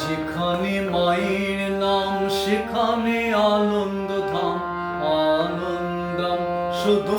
যেখানে মায়ের নাম সেখানে আনন্দ ধাম আনন্দম শুধু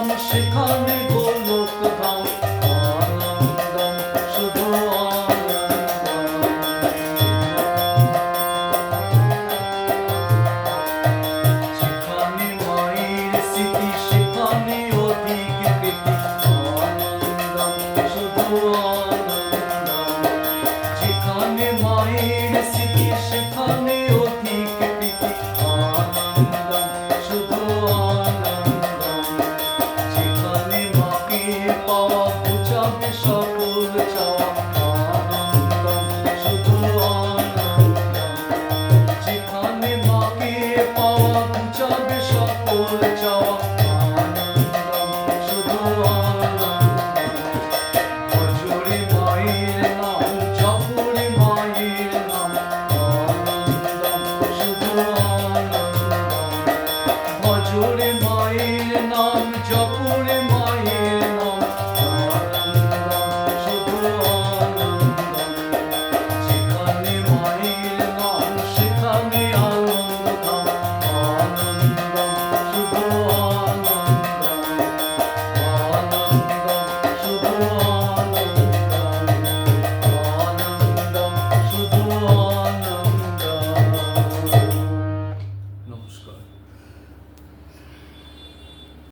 পেলাম সেখানে গোলক ধাম আনন্দম শুধু সেখানে মায়ের স্মৃতি সেখানে অধিক আনন্দম শুধু